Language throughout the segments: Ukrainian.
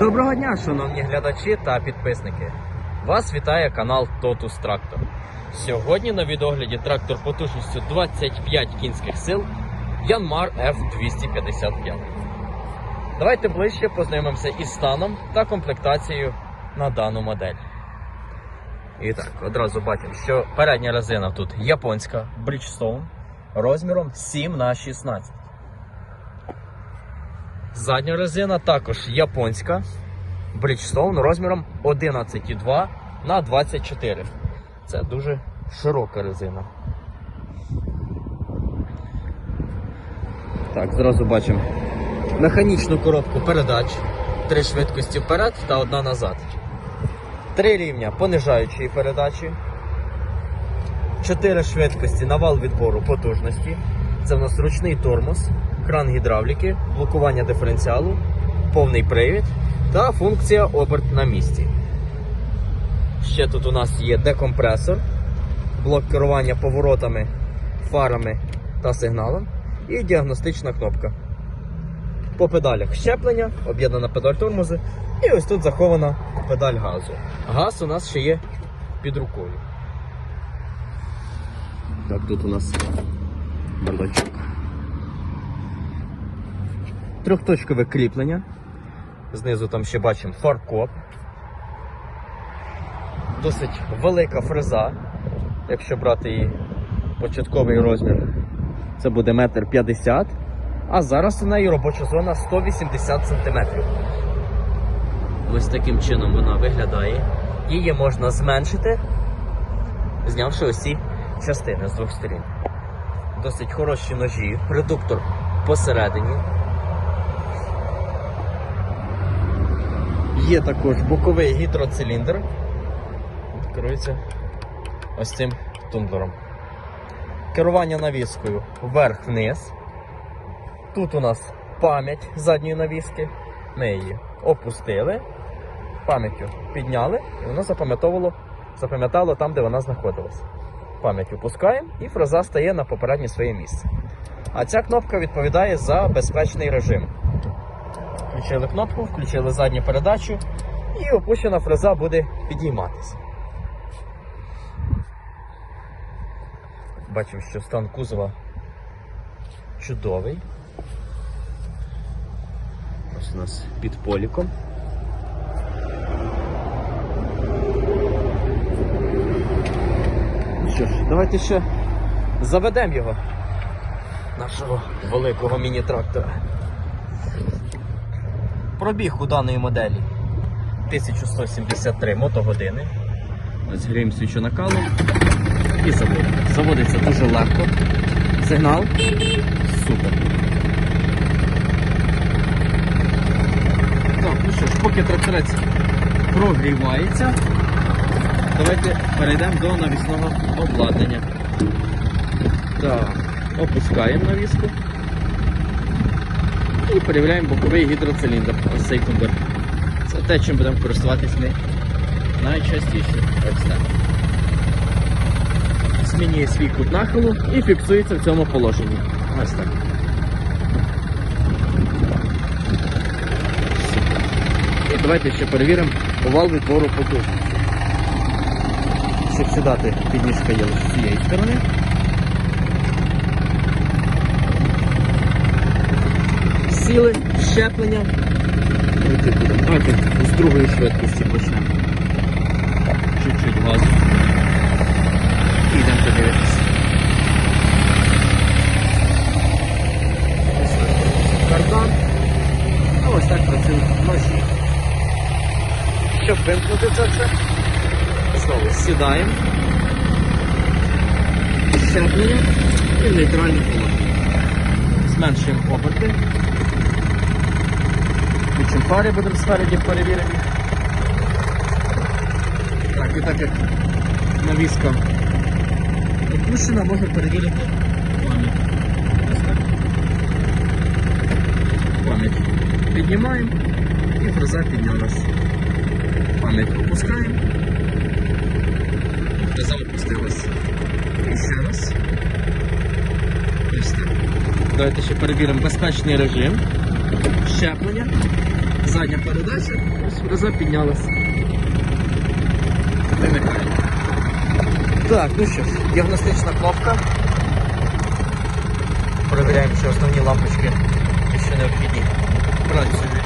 Доброго дня, шановні глядачі та підписники. Вас вітає канал Totus Tractor. Сьогодні на відогляді трактор потужністю 25 кінських сил Янмар F255. Давайте ближче познайомимося із станом та комплектацією на дану модель. І так, одразу бачимо, що передня резина тут японська Bridgestone розміром 7 на 16 Задня резина також японська Bridgestone розміром 11,2 на 24. Це дуже широка резина. Так, зразу бачимо механічну коробку передач, три швидкості вперед та одна назад. Три рівня понижаючої передачі, чотири швидкості на вал відбору потужності. Це в нас ручний тормоз, кран гідравліки, блокування диференціалу, повний привід та функція оберт на місці. Ще тут у нас є декомпресор, блок керування поворотами, фарами та сигналом і діагностична кнопка. По педалях щеплення, об'єднана педаль тормозу, і ось тут захована педаль газу. Газ у нас ще є під рукою. Так, тут у нас бардачок. Трьохточкове кріплення. Знизу там ще бачимо фаркоп. Досить велика фреза. Якщо брати її початковий розмір, це буде метр п'ятдесят. А зараз у неї робоча зона 180 см. Ось таким чином вона виглядає. Її можна зменшити, знявши ці частини з двох сторін. Досить хороші ножі, редуктор посередині. Є також боковий гідроциліндр. Керується ось цим тумблером. Керування навіскою вверх-вниз. Тут у нас пам'ять задньої навіски. Ми її опустили, пам'яттю підняли, і воно запам'ятало там, де вона знаходилась. Пам'ять опускаємо і фреза стає на попереднє своє місце. А ця кнопка відповідає за безпечний режим. Включили кнопку, включили задню передачу, і опущена фреза буде підійматися. Бачимо, що стан кузова чудовий. Ось у нас під поліком. Що ж, давайте ще заведемо його, нашого великого міні-трактора. Пробіг у даної моделі 1173 мотогодини. Ось гріємо свічу накалу і заводимо. Заводиться дуже легко. Сигнал. Супер. Так, ну що ж, поки тракторець прогрівається, давайте перейдемо до навісного обладнання. Так, опускаємо навіску і перевіряємо боковий гідроциліндр. Ось цей тумблер. Це те, чим будемо користуватись ми найчастіше. Ось. Змінює свій кут нахилу і фіксується в цьому положенні. Ось так. І давайте ще перевіримо овал відбору потужності. Щоб сідати, підніжка є лише з цієї сторони. Сіли, щеплення. Давайте з другої швидкості почнемо. Чуть-чуть газу. І йдемо подивитися. Ось так працює кардан. А ось так працюють ножі. Щоб вимкнути це все, знову сідаємо. Щеплення і в нейтральне положення. Зменшуємо оберти. Включимо пари, будемо спереді перевірені. Так, і так як навіска опущена, можна перевірити пам'ять. Пам'ять піднімаємо і фреза піднялась. Пам'ять опускаємо. Фреза опустилась. І ще раз. Ось так. Давайте ще перевіримо безпечний режим. Щеплення. задня передача, ось фреза піднялась. Вимикаємо. Так, ну що ж, діагностична кнопка. Перевіряємо, чи основні лампочки, що необхідні, працюють.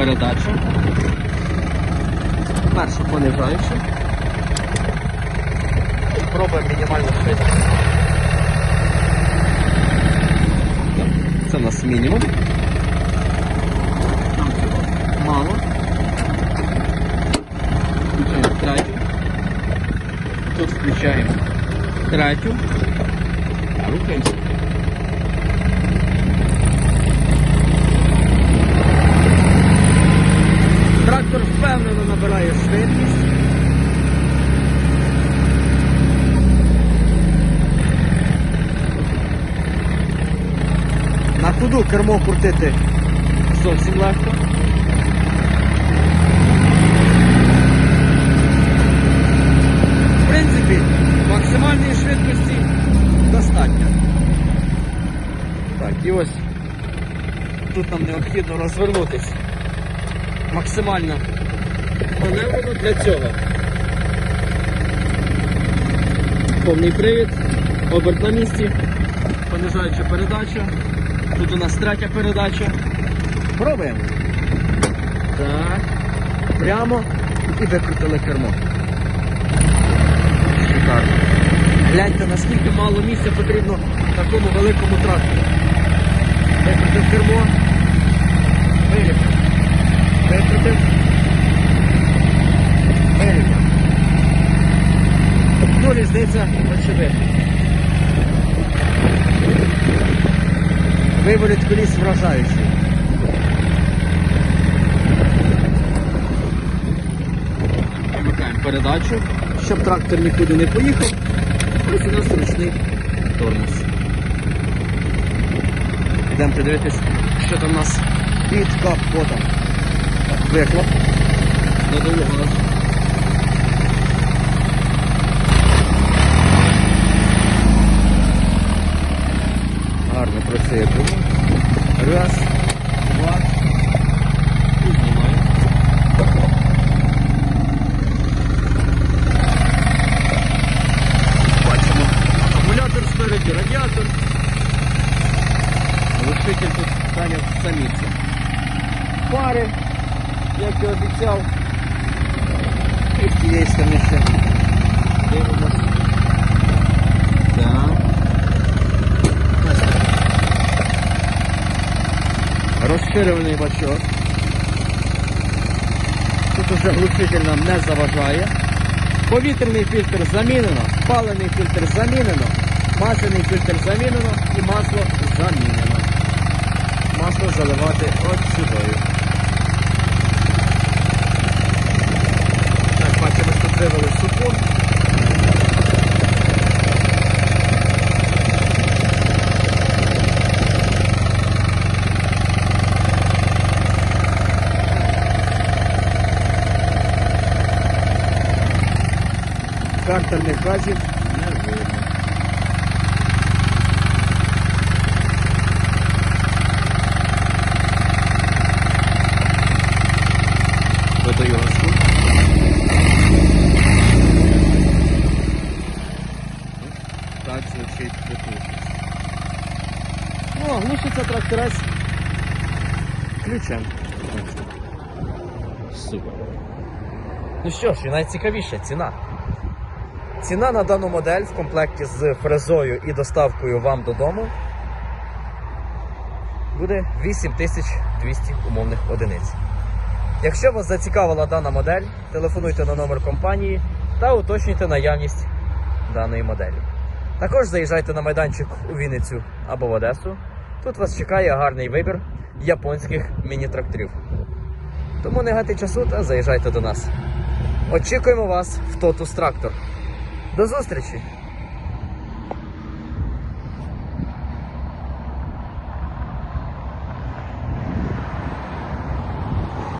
Перша передача. Перша понижаюча. Пробуємо мінімальну швидкість. Це у нас мінімум. Там цього мало. Включаємо третю. Тут включаємо третю. Рухаємося. Трактор впевнено набирає швидкість. На ходу кермо крутити зовсім легко. В принципі, максимальної швидкості достатньо. Так, і ось тут нам необхідно розвернутися максимально маневрено для цього. Повний привід, оберт на місці, понижаюча передача. Тут у нас третя передача. Пробуємо. Так. Прямо і викрутили кермо. Шикарно. Гляньте, наскільки мало місця потрібно такому великому трактору. Викрутив кермо. Виліпив. Викрутив. Виліпив. Ну, різниця очевидна. Виворіт коліс вражаючий. Вимикаємо передачу, щоб трактор нікуди не поїхав. Ось у нас ручний тормоз. Йдемо подивитись, що там у нас під капотом. Вихлоп. Додаю газ. Гума. Раз, два. І знімаю. Бачимо акумулятор спереді, радіатор. Глушитель тут зайняв саміці. Фари, як і обіцяв. І з цієї сторони ще. Так. Розширюваний бачок. Тут уже глушитель нам не заважає. Повітряний фільтр замінено, палений фільтр замінено, масляний фільтр замінено і масло замінено. Масло заливати от сюди. Так, бачимо, що вивели супу. Картерних газів не видно. Додаю газку. Так звучить потужність. Ну, а глушиться тракторець ключем. Супер. Ну що ж, і найцікавіше ціна. Ціна на дану модель в комплекті з фрезою і доставкою вам додому буде 8200 умовних одиниць. Якщо вас зацікавила дана модель, телефонуйте на номер компанії та уточнюйте наявність даної моделі. Також заїжджайте на майданчик у Вінницю або в Одесу. Тут вас чекає гарний вибір японських міні-тракторів. Тому не гайте часу та заїжджайте до нас. Очікуємо вас в Тотус Трактор. До зустрічі!